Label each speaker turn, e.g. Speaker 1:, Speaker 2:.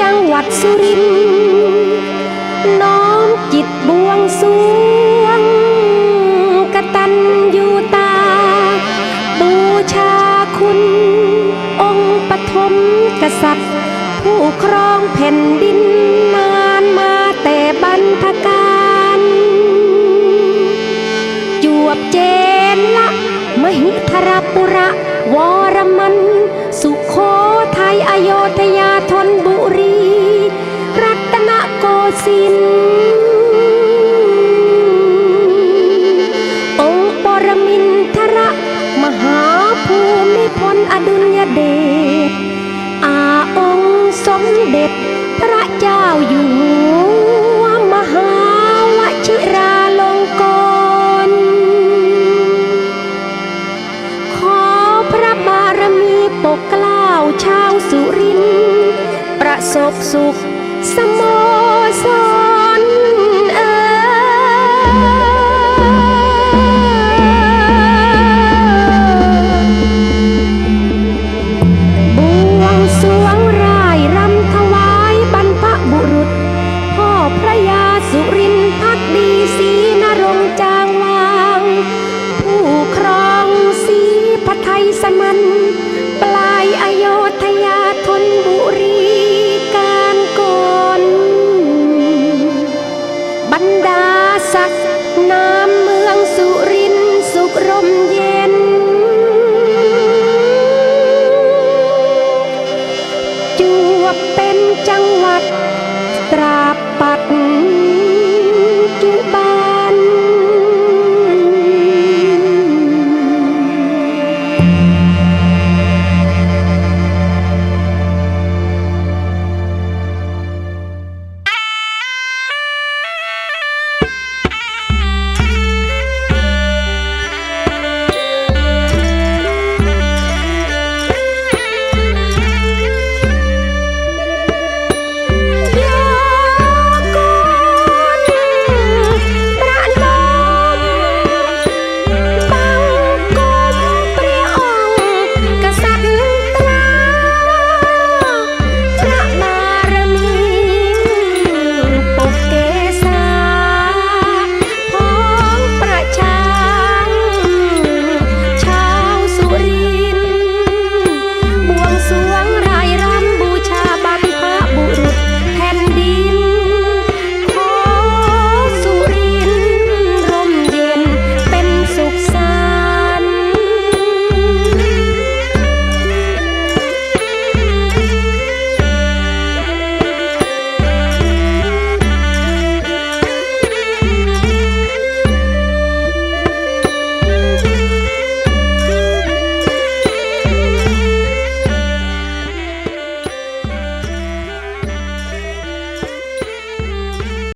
Speaker 1: จังหวัดสุรินทร์น้อมจิตบวงสวงกตัญญูตา บูชาคุณ องค์ปฐมกษัตริย์ ผู้ครองแผ่นดินนานมาแต่บรรพการจวบเจนละมหิธรปุระวรมัน สุโคไทยอโยธยาทนบุรี สินองค์ปรมินทรมหาภูมิพลอดุลยเดชอาองค์สมเด็จพระเจ้าอยู่หัวมหาวชิราลงกรณขอพระบารมีปกเกล้าชาวสุรินทรประสบสุขสมสร เศักน้ำเมืองสุรินสุขรมเย็น จวบเป็นจังหวัดตราปัตด